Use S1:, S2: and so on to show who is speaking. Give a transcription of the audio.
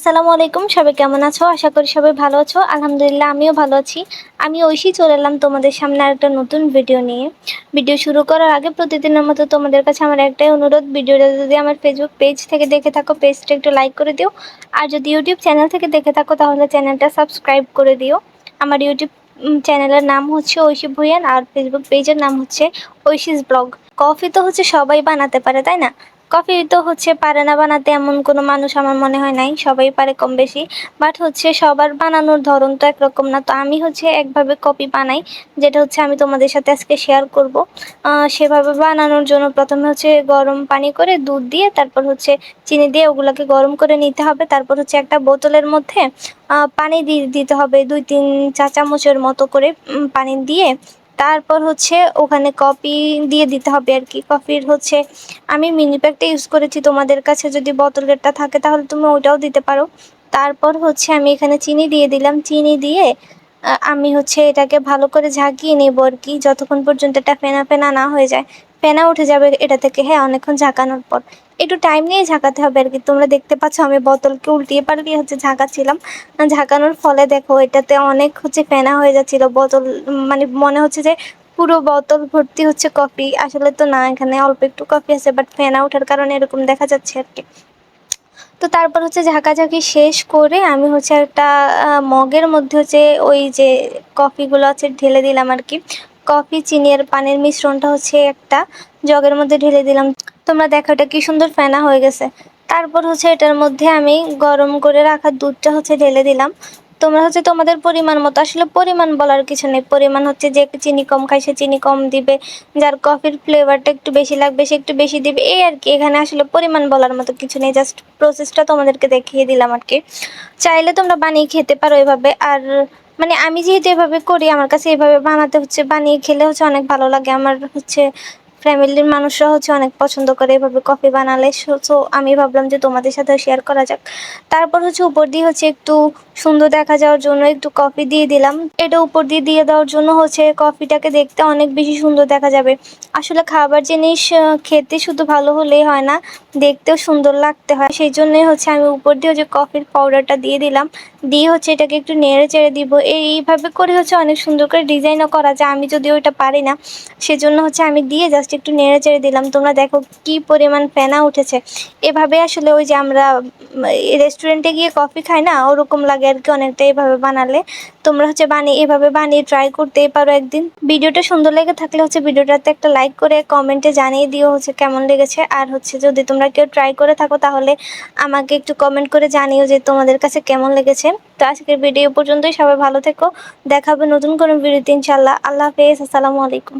S1: আসসালামু আলাইকুম, সবাই কেমন আছো? আশা করি সবাই ভালো আছো। আলহামদুলিল্লাহ, আমিও ভালো আছি। আমি ঐশী, চলে এলাম তোমাদের সামনে আর একটা নতুন ভিডিও নিয়ে। ভিডিও শুরু করার আগে প্রতিদিনের মতো তোমাদের কাছে আমার একটাই অনুরোধ, ভিডিওটা যদি আমার ফেসবুক পেজ থেকে দেখে থাকো পেজটা একটু লাইক করে দিও। আর যদি ইউটিউব চ্যানেল থেকে দেখে থাকো, তাহলে চ্যানেলটা সাবস্ক্রাইব করে দিও। আমার ইউটিউব চ্যানেলের নাম হচ্ছে ঐশী ভুইয়ান আর ফেসবুক পেজের নাম হচ্ছে ঐশীস ব্লগ। কফি তো হচ্ছে সবাই বানাতে পারে, তাই না? কফি তো হচ্ছে পারে না বানাতে, এমন কোনো মানুষ আমার মনে হয় নাই। সবাই পারে কম বেশি। বাট হচ্ছে সবার বানানোর ধরন তো একরকম না। তো আমি হচ্ছে একভাবে কপি বানাই, যেটা হচ্ছে আমি তোমাদের সাথে আজকে শেয়ার করব। সেভাবে বানানোর জন্য প্রথমে হচ্ছে গরম পানি করে দুধ দিয়ে, তারপর হচ্ছে চিনি দিয়ে ওগুলোকে গরম করে নিতে হবে। তারপর হচ্ছে একটা বোতলের মধ্যে পানি দিয়ে দিতে হবে। দুই, তিন চা চামচের মতো করে পানি দিয়ে তারপর হচ্ছে ওখানে কপি দিয়ে দিতে হবে আর কি। কপির হচ্ছে, আমি মিনি প্যাকটা ইউজ করেছি, তোমাদের কাছে যদি বোতলেরটা থাকে তাহলে তুমি ওইটাও দিতে পারো। তারপর হচ্ছে আমি এখানে চিনি দিয়ে দিলাম। চিনি দিয়ে আমি হচ্ছে এটাকে ভালো করে ঝাঁকিয়ে নেব আর কি, যতক্ষণ পর্যন্ত এটা ফেনা ফেনা না হয়ে যায়। ফেনা উঠে যাবে এটা থেকে। হ্যাঁ অনেকক্ষণ ঝাঁকানোর পর। একটু টাইম নিয়ে ঝাঁকাতে হবে আর কি। তোমরা দেখতে পাচ্ছ, আমি বোতলকে উল্টিয়ে পাল্টিয়ে হচ্ছে ঝাঁকাচ্ছিলাম ঝাঁকানোর ফলে দেখো, এটাতে অনেক হচ্ছে ফেনা হয়ে যাচ্ছিল। বোতল মানে মনে হচ্ছে যে পুরো বোতল ভর্তি হচ্ছে কফি। আসলে তো না, এখানে অল্প একটু কফি আছে বাট ফেনা ওঠার কারণে এরকম দেখা যাচ্ছে আর কি। তো তারপর হচ্ছে ঝাঁকাঝাঁকি শেষ করে আমি হচ্ছে একটা মগের মধ্যে হচ্ছে ওই যে কফিগুলো আছে, ঢেলে দিলাম আর কি। কফি চিনি আর পানির মিশ্রণটা হচ্ছে একটা। জগের মধ্যে ঢেলে দিলাম। তোমরা দেখো এটা কি সুন্দর ফেনা হয়ে গেছে। তারপর হচ্ছে এটার মধ্যে আমি গরম করে রাখা দুধটা হচ্ছে ঢেলে দিলাম। তোমরা হচ্ছে তোমাদের পরিমাণ মতো, আসলে পরিমাণ বলার কিছু নেই। পরিমাণ হচ্ছে যে চিনি কম খায়, সে চিনি কম দিবে। যার কফির ফ্লেভারটা একটু বেশি লাগবে, সে একটু বেশি দিবে। এই আর কি, এখানে আসলে পরিমাণ বলার মতো কিছু নেই। জাস্ট প্রসেসটা তোমাদেরকে দেখিয়ে দিলাম আর কি। চাইলে তোমরা বানিয়ে খেতে পারো এভাবে। আর মানে আমি যেহেতু এভাবে করি, আমার কাছে এভাবে বানাতে হচ্ছে, বানিয়ে খেলে হচ্ছে অনেক ভালো লাগে। আমার হচ্ছে ফ্যামিলির মানুষরা হচ্ছে অনেক পছন্দ করে এভাবে কফি বানালে। সো আমি ভাবলাম যে তোমাদের সাথে শেয়ার করা যাক। তারপর হচ্ছে উপর দিয়ে হচ্ছে একটু সুন্দর দেখা যাওয়ার জন্য একটু কফি দিয়ে দিলাম। এটা উপর দিয়ে দিয়ে দেওয়ার জন্য হচ্ছে কফিটাকে দেখতে অনেক বেশি সুন্দর দেখা যাবে। আসলে খাবার জিনিস খেতে শুধু ভালো হলেই হয় না, দেখতেও সুন্দর লাগতে হয়। সেই জন্যই হচ্ছে আমি উপর দিয়ে হচ্ছে কফির পাউডারটা দিয়ে দিলাম। দিয়ে হচ্ছে এটাকে একটু নেড়ে চেড়ে দিব। এইভাবে করে হচ্ছে অনেক সুন্দর করে ডিজাইনও করা যায়। আমি যদি ওইটা পারি না, সেজন্য হচ্ছে আমি দিয়ে জাস্ট একটু নেড়ে চেড়ে দিলাম। তোমরা দেখো কি পরিমাণ ফেনা উঠেছে। এভাবে আসলে ওই যে আমরা রেস্টুরেন্টে গিয়ে কফি খাই না, ওরকম লাগে আর কি অনেকটা এভাবে বানালে। তোমরা হচ্ছে বানিয়ে, এভাবে বানিয়ে ট্রাই করতেই পারো একদিন। ভিডিওটা সুন্দর লেগে থাকলে হচ্ছে ভিডিওটাতে একটা লাইক করে কমেন্টে জানিয়ে দিও হচ্ছে কেমন লেগেছে। আর হচ্ছে যদি তোমরা কেউ ট্রাই করে থাকো তাহলে আমাকে একটু কমেন্ট করে জানিও যে তোমাদের কাছে কেমন লেগেছে। তো আজকের ভিডিও পর্যন্তই, সবাই ভালো থেকো। দেখাবে নতুন কোনো ভিডিওতে ইনশাল্লাহ আল্লাহ হাফেজ, আসসালামু আলাইকুম।